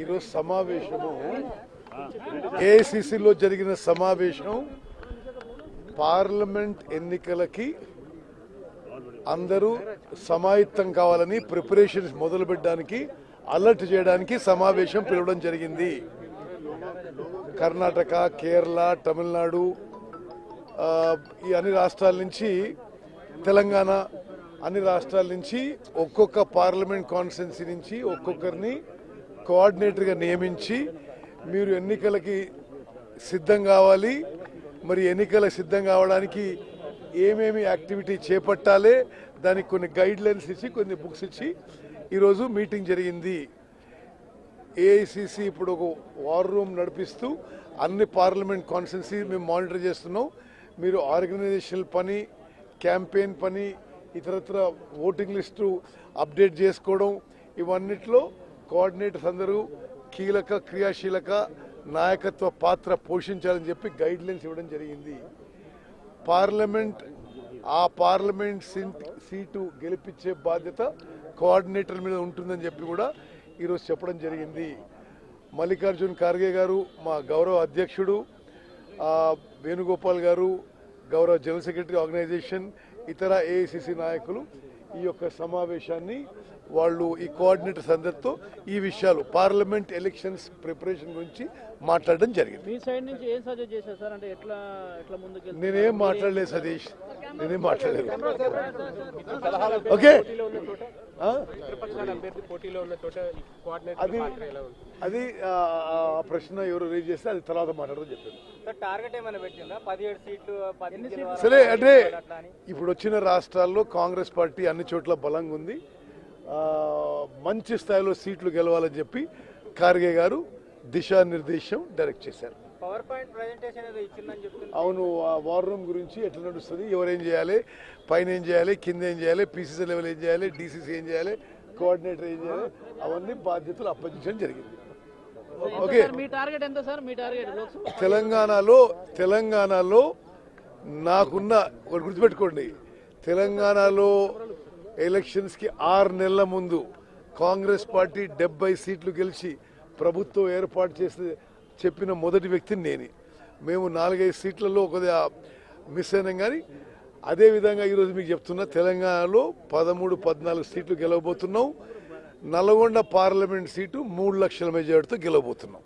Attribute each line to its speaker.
Speaker 1: ఈరోజు సమావేశము. ఏఐసిసిలో జరిగిన సమావేశం పార్లమెంట్ ఎన్నికలకి అందరూ సమాయత్తం కావాలని ప్రిపరేషన్స్ మొదలుపెట్టడానికి అలర్ట్ చేయడానికి సమావేశం పిలవడం జరిగింది. కర్ణాటక కేరళ తమిళనాడు ఈ అన్ని రాష్ట్రాల నుంచి తెలంగాణ అన్ని రాష్ట్రాల నుంచి ఒక్కొక్క పార్లమెంట్ కాన్స్టిట్యున్సీ నుంచి ఒక్కొక్కరిని కోఆర్డినేటర్గా నియమించి మీరు ఎన్నికలకి సిద్ధం కావాలి. మరి ఎన్నికల సిద్ధం కావడానికి ఏమేమి యాక్టివిటీ చేపట్టాలి దానికి కొన్ని గైడ్ లైన్స్ ఇచ్చి కొన్ని బుక్స్ ఇచ్చి ఈరోజు మీటింగ్ జరిగింది. ఏఐసిసి ఇప్పుడు ఒక వార్ రూమ్ నడిపిస్తూ అన్ని పార్లమెంట్ కాన్స్టెన్సీ మేము మానిటర్ చేస్తున్నాం. మీరు ఆర్గనైజేషనల్ పని క్యాంపెయిన్ పని ఇతరత్ర ఓటింగ్ లిస్టు అప్డేట్ చేసుకోవడం ఇవన్నిట్లో కోఆర్డినేటర్స్ అందరూ కీలక క్రియాశీలక నాయకత్వ పాత్ర పోషించాలని చెప్పి గైడ్ లైన్స్ ఇవ్వడం జరిగింది. పార్లమెంట్ ఆ పార్లమెంట్ సీటు గెలిపించే బాధ్యత కోఆర్డినేటర్ మీద ఉంటుందని చెప్పి కూడా ఈరోజు చెప్పడం జరిగింది. మల్లికార్జున్ ఖార్గే గారు మా గౌరవ అధ్యక్షుడు వేణుగోపాల్ గారు గౌరవ జనరల్ సెక్రటరీ ఆర్గనైజేషన్ ఇతర ఏఐసిసి నాయకులు ఈ యొక్క సమావేశాన్ని వాళ్ళు ఈ కోఆర్డినేటర్స్ అందరితో ఈ విషయాలు పార్లమెంట్ ఎలక్షన్స్ ప్రిపరేషన్ గురించి మాట్లాడడం జరిగింది.
Speaker 2: మీ సైడ్ నుంచి ఏం సజెస్ట్ చేశారు సార్? అంటే ఎట్లా ఎట్లా ముందుకు
Speaker 1: నేనేం మాట్లాడలేదు సతీష్. నేనేం మాట్లాడలేదు. ఓకే?
Speaker 3: కోఆర్డినేటర్
Speaker 1: అది అది ప్రశ్న ఎవరు రేజ్ చేస్తే అది తర్వాత మాట్లాడడం చెప్పాను
Speaker 4: సార్
Speaker 1: అంటే ఇప్పుడు వచ్చిన రాష్ట్రాల్లో కాంగ్రెస్ పార్టీ అన్ని చోట్ల బలంగా ఉంది. మంచి స్థాయిలో సీట్లు గెలవాలని చెప్పి ఖార్గే గారు దిశానిర్దేశం డైరెక్ట్ చేశారు. అవును ఆ వార్ రూమ్ గురించి ఎట్లా నడుస్తుంది ఎవరేం చేయాలి పైన ఏం చేయాలి కింద ఏం చేయాలి పీసీసీ లెవెల్ ఏం చేయాలి డీసీసీ ఏం చేయాలి కోఆర్డినేటర్ ఏం చేయాలి అవన్నీ బాధ్యతలు అప్పగించడం జరిగింది. ఓకే.
Speaker 2: సార్ మీ టార్గెట్ ఎంత సార్? మీ టార్గెట్ లోక్సభ
Speaker 1: తెలంగాణలో తెలంగాణలో నాకున్న గుర్తుపెట్టుకోండి తెలంగాణలో ఎలక్షన్స్కి ఆరు నెలల ముందు కాంగ్రెస్ పార్టీ డెబ్బై సీట్లు గెలిచి ప్రభుత్వం ఏర్పాటు చేసి చెప్పిన మొదటి వ్యక్తి నేనే. మేము నాలుగైదు సీట్లలో కొద్దిగా మిస్ అయినాం కానీ అదేవిధంగా ఈరోజు మీకు చెప్తున్నా తెలంగాణలో పదమూడు పద్నాలుగు సీట్లు గెలవబోతున్నాం. నల్గొండ పార్లమెంట్ సీటు మూడు లక్షల మెజార్టీతో గెలవబోతున్నాం.